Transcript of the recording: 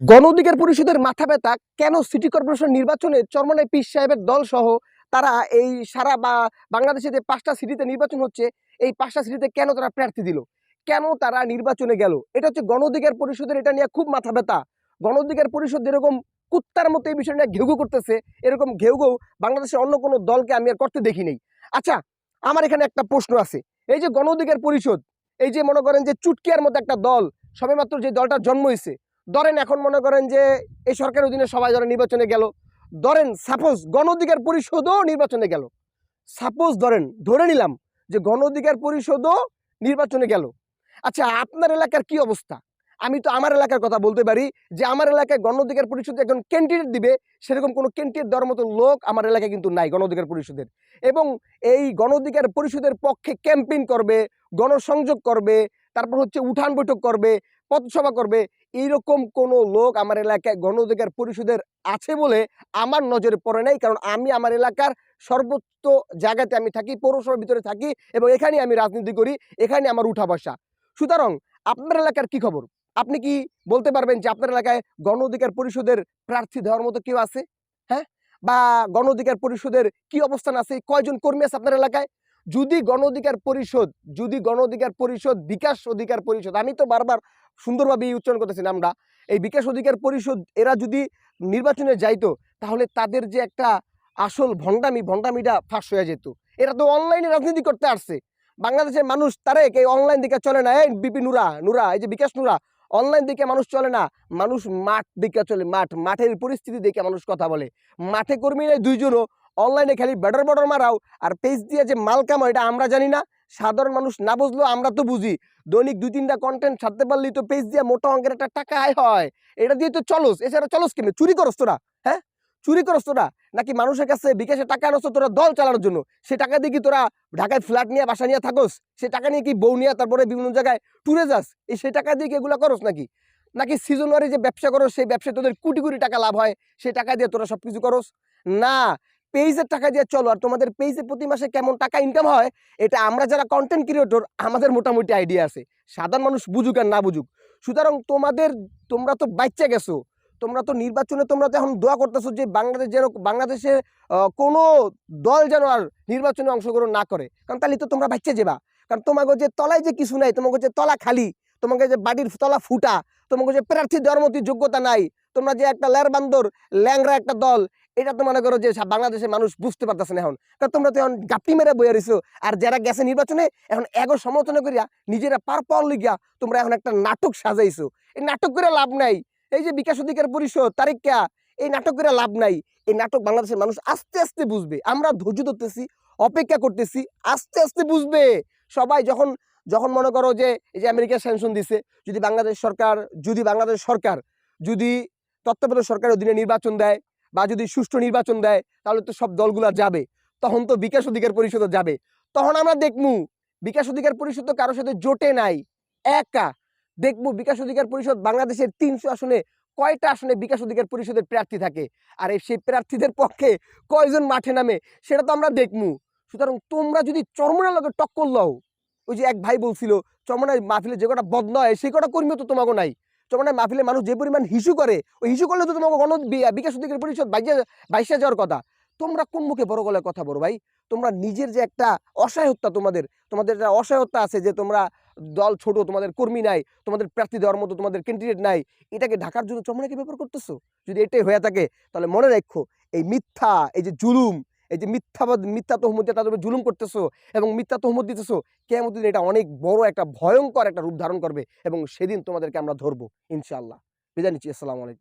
গণ অধিকার পরিষদের মাথা ব্যথা কেন সিটি কর্পোরেশন নির্বাচনে চরমনাই পীর সাহেবের দল সহ তারা এই সারা বা বাংলাদেশে যে পাঁচটা সিটিতে নির্বাচন হচ্ছে, এই পাঁচটা সিটিতে কেন তারা প্রার্থী দিল? কেন তারা নির্বাচনে গেল? এটা হচ্ছে গণ অধিকার পরিষদের এটা নিয়ে খুব মাথা ব্যথা গণ অধিকার পরিষদ এরকম কুত্তার মতো এই বিষয় নিয়ে ঘেউ করতেছে, এরকম ঘেউ ঘেউ বাংলাদেশের অন্য কোনো দলকে আমি আর করতে দেখি নেই। আচ্ছা আমার এখানে একটা প্রশ্ন আছে। এই যে গণ অধিকার পরিষদ, এই যে মনে করেন যে চুটকিয়ার মতো একটা দল, সবেমাত্র যে দলটা জন্ম হয়েছে ধরেন এখন মনে করেন যে এই সরকারের অধীনে সবাই ধরেন নির্বাচনে গেল। ধরেন সাপোজ গণ অধিকার পরিষদও নির্বাচনে গেল। সাপোজ ধরেন, ধরে নিলাম যে গণ অধিকার পরিষদও নির্বাচনে গেল। আচ্ছা আপনার এলাকার কি অবস্থা? আমি তো আমার এলাকার কথা বলতে পারি যে আমার এলাকায় গণ অধিকার পরিষদে একজন ক্যান্ডিডেট দিবে, সেরকম কোনো ক্যান্ডিডেট দেওয়ার মতো লোক আমার এলাকায় কিন্তু নাই গণ অধিকার পরিষদের। এবং এই গণ অধিকার পরিষদের পক্ষে ক্যাম্পেইন করবে, গণসংযোগ করবে, তারপর হচ্ছে উঠান বৈঠক করবে পথসভা করবে। এইরকম কোনো লোক আমার এলাকায় গণ অধিকার পরিষদের আছে বলে আমার নজরে পড়ে নাই। কারণ আমি আমার এলাকার সর্বোচ্চ জায়গাতে আমি থাকি, পৌরসভার ভিতরে থাকি এবং এখানে আমি রাজনীতি করি, এখানে আমার উঠা বসা। সুতরাং আপনার এলাকার কি খবর? আপনি কি বলতে পারবেন যে আপনার এলাকায় গণ অধিকার পরিষদের প্রার্থী দেওয়ার মতো কেউ আছে? হ্যাঁ? বা গণ অধিকার পরিষদের কি অবস্থান আছে? কয়জন কর্মী আছে আপনার এলাকায়? যদি গণ অধিকার পরিষদ, যদি গণ অধিকার পরিষদ, বিকাশ অধিকার পরিষদ, আমি তো বারবার সুন্দরভাবে উচ্চারণ করতেছি আমরা, এই বিকাশ অধিকার পরিষদ, এরা যদি নির্বাচনে যাইতো, তাহলে তাদের যে একটা আসল ভণ্ডামি, ভণ্ডামিটা ফাঁস হয়ে যেত। এরা তো অনলাইনে রাজনীতি করতে আসছে। বাংলাদেশের মানুষ তারেক এই অনলাইন দিকে চলে না, এই বিপি নুরা নুরা, এই যে বিকাশ নুরা, অনলাইন দিকে মানুষ চলে না, মানুষ মাঠ দিকে চলে, মাঠ, মাঠের পরিস্থিতি দেখে মানুষ কথা বলে। মাঠে কর্মী নেই দুইজনও, অনলাইনে খালি ব্যাডর বডর মারাও, আর পেজ দিয়ে যে মাল এটা আমরা জানি না। সাধারণ মানুষ না বুঝলেও আমরা তো বুঝি। দৈনিক দুই, তিনটা কন্টেন্ট ছাড়তে পারলেই তো পেজ দিয়ে মোটা অঙ্কের একটা টাকা আয় হয়। এটা দিয়ে তো চলস। এছাড়া চলস কেমনি? চুরি করস তোরা হ্যাঁ? চুরি করস তোরা? নাকি মানুষের কাছে বিকাশে টাকা আনস তোরা দল চালানোর জন্য? সে টাকা দিয়ে কি তোরা ঢাকায় ফ্ল্যাট নিয়ে, বাসা নিয়ে থাকস? সে টাকা নিয়ে কি বউ নিয়ে, তারপরে বিভিন্ন জায়গায় ট্যুরে যাস? এই সে টাকা দিয়ে কি এগুলো করস নাকি? নাকি সিজনারি যে ব্যবসা করো সেই ব্যবসায় তোদের কোটি কোটি টাকা লাভ হয় সেই টাকা দিয়ে তোরা সব কিছু করস? না পেজের টাকা দিয়ে চলো, আর তোমাদের পেজে প্রতি মাসে কেমন টাকা ইনকাম হয়, এটা আমরা যারা কন্টেন্ট ক্রিয়েটর আমাদের মোটামুটি আইডিয়া আছে। সাধারণ মানুষ বুঝুক আর না বুঝুক। সুতরাং তোমাদের, তোমরা তো বাচ্চা গেছো। তোমরা তো নির্বাচনে তোমরা তো এখন দোয়া করতেছো যে বাংলাদেশ যেন, বাংলাদেশে কোনো দল যেন আর নির্বাচনে অংশগ্রহণ না করে। কারণ তাহলে তো তোমরা বাচ্চা যাবা। কারণ তোমাকে যে তলায় যে কিছু নাই, তোমাকে যে তলা খালি, তোমাকে যে বাড়ির তলা ফুটা, তোমাকে যে প্রার্থী দেওয়ার মতো যোগ্যতা নাই, তোমরা যে একটা ল্যার বান্দর ল্যাংরা একটা দল এটা তো মনে করো যে বাংলাদেশের মানুষ বুঝতে পারতেছে না এখন। কারণ তোমরা তো এখন গাপটি মেরে বইয়া রইছো। আর যারা গেছে নির্বাচনে, এখন এগো সমালোচনা করিয়া নিজেরা পার পাওয়ার লিগিয়া তোমরা এখন একটা নাটক সাজাইছো। এই নাটক করে লাভ নাই। এই যে বিকাশ অধিকার পরিষদ, তারিখা এই নাটক করে লাভ নাই। এই নাটক বাংলাদেশের মানুষ আস্তে আস্তে বুঝবে। আমরা ধৈর্য ধরতেছি, অপেক্ষা করতেছি, আস্তে আস্তে বুঝবে। সবাই যখন যখন মনে করো যে, এই যে আমেরিকা স্যাংশন দিছে, যদি বাংলাদেশ সরকার, যদি বাংলাদেশ সরকার, যদি তত্ত্বাবধায়ক সরকারের অধীনে নির্বাচন দেয় বা যদি সুষ্ঠু নির্বাচন দেয়, তাহলে তো সব দলগুলা যাবে। তখন তো বিকাশ অধিকার পরিষদ যাবে। তখন আমরা দেখমু, বিকাশ অধিকার পরিষদ তো কারোর সাথে জোটে নাই, একা। দেখব বিকাশ অধিকার পরিষদ বাংলাদেশের তিনশো আসনে, কয়টা আসনে বিকাশ অধিকার পরিষদের প্রার্থী থাকে? আর সেই প্রার্থীদের পক্ষে কয়জন মাঠে নামে, সেটা তো আমরা দেখমু। সুতরাং তোমরা যদি চরমনার লগে টক্কর লও, ওই যে এক ভাই বলছিল, চরমনায় মাহফিলে যে কটা বদল হয়, সেই কটা কর্মী তো তোমাকে নাই। চরমনায় মাহফিলে মানুষ যে পরিমাণ হিসু করে, ওই হিসু করলে তো তোমাকে গণ বিকাশ অধিকার পরিষদ বাইশে বাইশে যাওয়ার কথা। তোমরা কোন মুখে বড় গলায় কথা বলো ভাই? তোমরা নিজের যে একটা অসহায়তা তোমাদের তোমাদের একটা অসহায়তা আছে যে তোমরা দল ছোট, তোমাদের কর্মী নাই, তোমাদের প্রার্থী দেওয়ার মতো তোমাদের ক্যান্ডিডেট নাই, এটাকে ঢাকার জন্য চরমনাকে ব্যবহার করতেছো? যদি এটাই হয়ে থাকে, তাহলে মনে রাখো, এই মিথ্যা, এই যে জুলুম এই যে মিথ্যাবাদ, মিথ্যা তহমত দিয়ে তাদের জুলুম করতেছো এবং মিথ্যা তহমত দিতেছো কেমন এটা অনেক বড় একটা ভয়ঙ্কর একটা রূপ ধারণ করবে এবং সেদিন তোমাদেরকে আমরা ধরবো, ইনশাআল্লাহ। বিদায় নিচ্ছি, আসসালামু আলাইকুম।